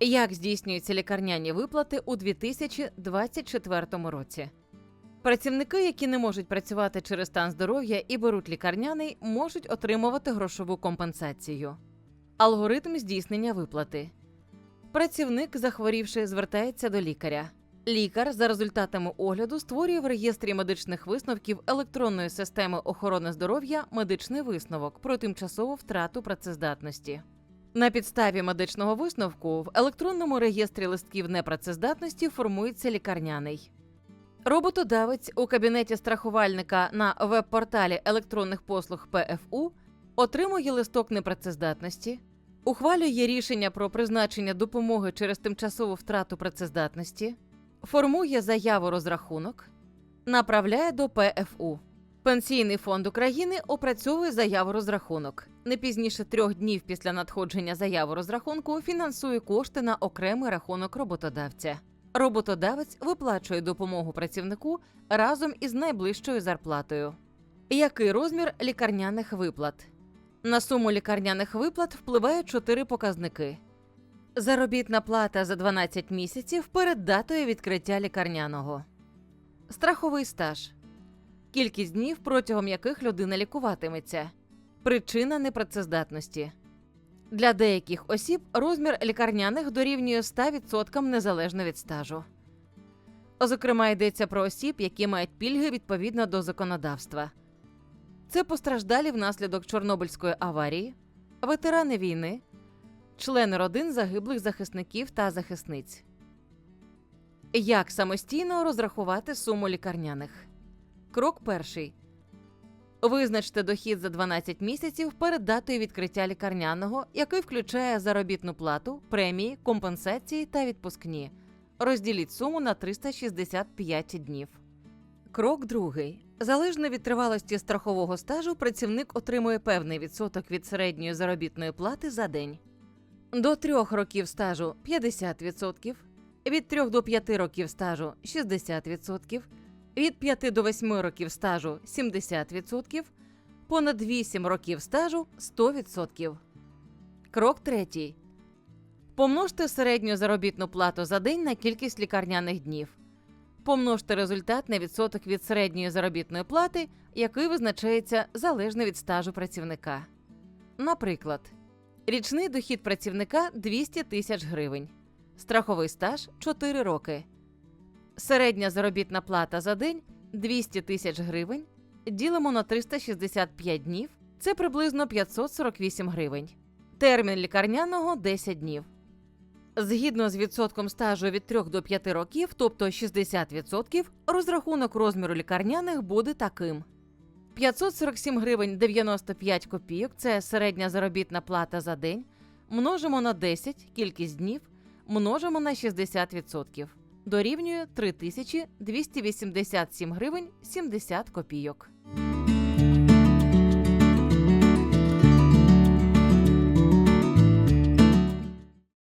Як здійснюються лікарняні виплати у 2024 році? Працівники, які не можуть працювати через стан здоров'я і беруть лікарняний, можуть отримувати грошову компенсацію. Алгоритм здійснення виплати. Працівник, захворівши, звертається до лікаря. Лікар за результатами огляду створює в реєстрі медичних висновків електронної системи охорони здоров'я медичний висновок про тимчасову втрату працездатності. На підставі медичного висновку в електронному реєстрі листків непрацездатності формується лікарняний. Роботодавець у кабінеті страхувальника на веб-порталі електронних послуг ПФУ отримує листок непрацездатності, ухвалює рішення про призначення допомоги через тимчасову втрату працездатності, формує заяву розрахунок, направляє до ПФУ. Пенсійний фонд України опрацьовує заяву розрахунок. Не пізніше трьох днів після надходження заяви розрахунку фінансує кошти на окремий рахунок роботодавця. Роботодавець виплачує допомогу працівнику разом із найближчою зарплатою. Який розмір лікарняних виплат? На суму лікарняних виплат впливає чотири показники: заробітна плата за 12 місяців перед датою відкриття лікарняного, страховий стаж, кількість днів, протягом яких людина лікуватиметься, причина непрацездатності. Для деяких осіб розмір лікарняних дорівнює 100% незалежно від стажу. Зокрема, йдеться про осіб, які мають пільги відповідно до законодавства. Це постраждалі внаслідок Чорнобильської аварії, ветерани війни, члени родин загиблих захисників та захисниць. Як самостійно розрахувати суму лікарняних? Крок перший. Визначте дохід за 12 місяців перед датою відкриття лікарняного, який включає заробітну плату, премії, компенсації та відпускні. Розділіть суму на 365 днів. Крок другий. Залежно від тривалості страхового стажу, працівник отримує певний відсоток від середньої заробітної плати за день. До 3 років стажу 50%, від 3 до 5 років стажу 60%, від 5 до 8 років стажу 70%, понад 8 років стажу 100%. Крок третій. Помножте середню заробітну плату за день на кількість лікарняних днів. Помножте результат на відсоток від середньої заробітної плати, який визначається залежно від стажу працівника. Наприклад, річний дохід працівника 200 тисяч гривень, страховий стаж 4 роки. Середня заробітна плата за день 200 тисяч гривень. Ділимо на 365 днів. Це приблизно 548 гривень. Термін лікарняного 10 днів. Згідно з відсотком стажу від 3 до 5 років, тобто 60%, розрахунок розміру лікарняних буде таким: 547 гривень 95 копійок це середня заробітна плата за день. Множимо на 10 кількість днів, множимо на 60%. Дорівнює 3287 гривень 70 копійок.